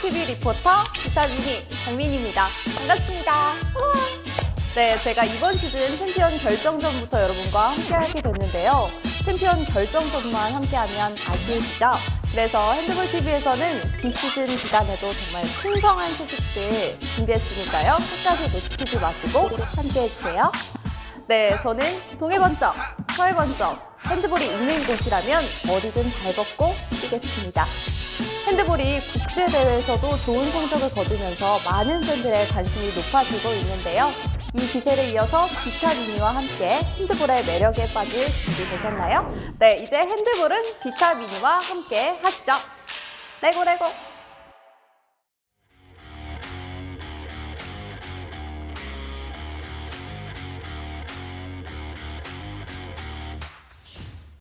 TV 리포터 비타민이 장민입니다. 반갑습니다. 네, 제가 이번 시즌 챔피언 결정전부터 여러분과 함께하게 됐는데요. 챔피언 결정전만 함께하면 아쉬우시죠? 그래서 핸드볼 TV에서는 비시즌 기간에도 정말 풍성한 소식들 준비했으니까요. 끝까지 놓치지 마시고 함께해주세요. 네, 저는 동해번쩍, 서해번쩍, 핸드볼이 있는 곳이라면 어디든 발벗고 뛰겠습니다. 핸드볼이 국제대회에서도 좋은 성적을 거두면서 많은 팬들의 관심이 높아지고 있는데요. 이 기세를 이어서 비타미니와 함께 핸드볼의 매력에 빠질 준비 되셨나요? 네, 이제 핸드볼은 비타미니와 함께 하시죠. 레고 레고!